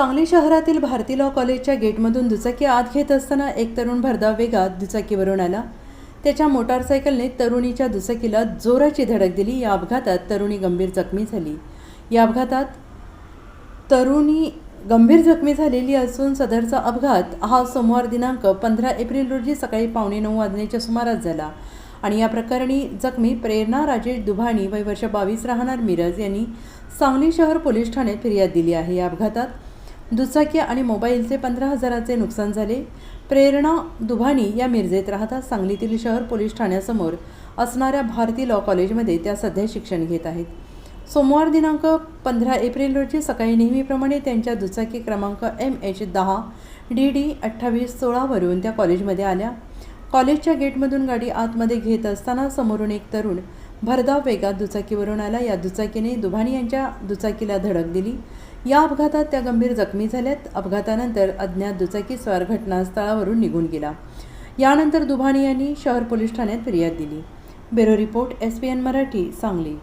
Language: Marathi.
सांगली शहरातील भारती लॉ कॉलेजच्या गेटमधून दुचाकी आत घेत असताना एक तरुण भरधाव वेगात दुचाकीवरून आला. त्याच्या मोटारसायकलने तरुणीच्या दुचाकीला जोराची धडक दिली. या अपघातात तरुणी गंभीर जखमी झाली. या अपघातात तरुणी गंभीर जखमी झालेली असून सदरचा अपघात हा सोमवार दिनांक पंधरा एप्रिल रोजी सकाळी पावणे नऊ वाजण्याच्या सुमारास झाला. आणि या प्रकरणी जखमी प्रेरणा राजेश दुभाणी वय वर्ष बावीस राहणार मिरज यांनी सांगली शहर पोलीस ठाण्यात फिर्याद दिली आहे. या अपघातात दुचाकी आणि मोबाईलचे पंधरा हजाराचे नुकसान झाले. प्रेरणा दुभानी या मिरजेत राहतात सांगलीतील शहर पोलीस ठाण्यासमोर असणाऱ्या भारती लॉ कॉलेजमध्ये त्या सध्या शिक्षण घेत आहेत. सोमवार दिनांक पंधरा एप्रिल रोजी सकाळी नेहमीप्रमाणे त्यांच्या दुचाकी क्रमांक एम एच दहा डी डी अठ्ठावीस सोळावरून त्या कॉलेजमध्ये आल्या. कॉलेजच्या गेटमधून गाडी आतमध्ये घेत असताना समोरून एक तरुण भरधाव वेगात दुचाकीवरून आला. या दुचाकीने दुभानी यांच्या दुचाकीला धडक दिली. या अपघातात त्या गंभीर जखमी झाल्यात. अपघातानंतर अज्ञात दुचाकीस्वार घटनास्थळावरून निघून गेला. यानंतर दुभाणी यांनी शहर पोलीस ठाण्यात फिर्याद दिली. Bureau report S P N Marathi Sangli.